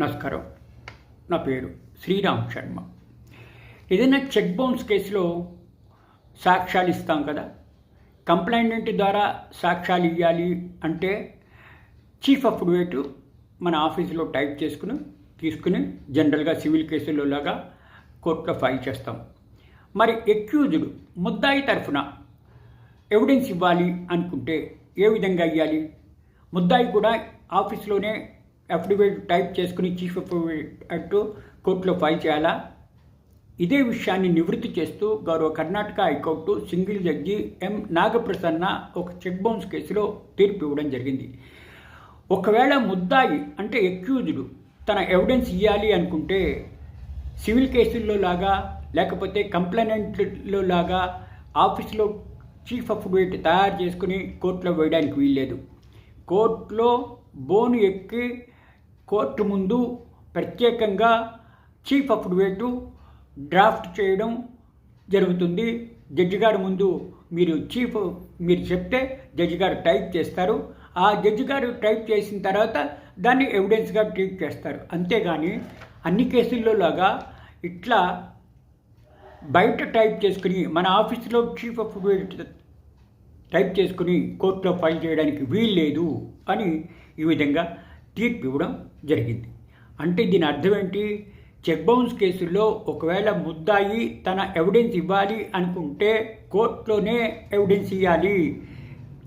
నమస్కారం. నా పేరు శ్రీరామ్ శర్మ. ఏదైనా చెక్ బౌన్స్ కేసులో సాక్ష్యాలు ఇస్తాం కదా. కంప్లైంట్ ద్వారా సాక్ష్యాలు ఇవ్వాలి అంటే చీఫ్ అఫిడవిట్ మన ఆఫీసులో టైప్ చేసుకుని తీసుకుని జనరల్గా సివిల్ కేసుల్లో లాగా కోర్టులో ఫైల్ చేస్తాం. మరి ఎక్యూజ్డ్ ముద్దాయి తరఫున ఎవిడెన్స్ ఇవ్వాలి అనుకుంటే ఏ విధంగా ఇవ్వాలి ముద్దాయి కూడా ఆఫీస్లోనే అఫిడవిట్ టైప్ చేసుకుని చీఫ్ అఫిడవిట్ కోర్టులో ఫైల్ చేయాలా? ఇదే విషయాన్ని నివృత్తి చేస్తూ గౌరవ Karnataka high court single judge M Nagaprasanna ఒక చెక్ బౌన్స్ కేసులో తీర్పు ఇవ్వడం జరిగింది. ఒకవేళ ముద్దాయి అంటే ఎక్యూజ్డ్ తన ఎవిడెన్స్ ఇవ్వాలి అనుకుంటే సివిల్ కేసుల్లో లాగా లేకపోతే కంప్లైనెంట్లో లాగా ఆఫీస్లో చీఫ్ అఫిడవిట్ తయారు చేసుకుని కోర్టులో వేయడానికి వీల్లేదు. కోర్టులో బోను ఎక్కి కోర్టు ముందు ప్రత్యేకంగా చీఫ్ అఫిడవిట్ డ్రాఫ్ట్ చేయడం జరుగుతుంది. జడ్జి గారి ముందు మీరు చీఫ్ మీరు చెప్తే జడ్జి గారు టైప్ చేస్తారు. ఆ జడ్జి గారు టైప్ చేసిన తర్వాత దాన్ని ఎవిడెన్స్గా ట్రీట్ చేస్తారు. అంతేగాని అన్ని కేసుల్లో లాగా ఇట్లా బయట టైప్ చేసుకుని మన ఆఫీసులో చీఫ్ ఆఫ్ టైప్ చేసుకుని కోర్టులో ఫైల్ చేయడానికి వీలు లేదు అని ఈ విధంగా తీర్పు ఇవ్వడం జరిగింది. అంటే దీని అర్థం ఏంటి? చెక్ బౌన్స్ కేసుల్లో ఒకవేళ ముద్దాయి తన ఎవిడెన్స్ ఇవ్వాలి అనుకుంటే కోర్టులోనే ఎవిడెన్స్ ఇవ్వాలి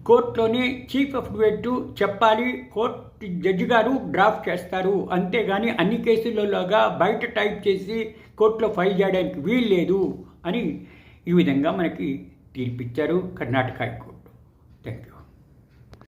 కోర్టులోనే చీఫ్ అఫిడవిట్ చెప్పాలి కోర్టు జడ్జి గారు డ్రాఫ్ట్ చేస్తారు. అంతేగాని అన్ని కేసులలోగా బయట టైప్ చేసి కోర్టులో ఫైల్ చేయడానికి వీల్లేదు అని ఈ విధంగా మనకి తీర్పిచ్చారు కర్ణాటక హైకోర్టు.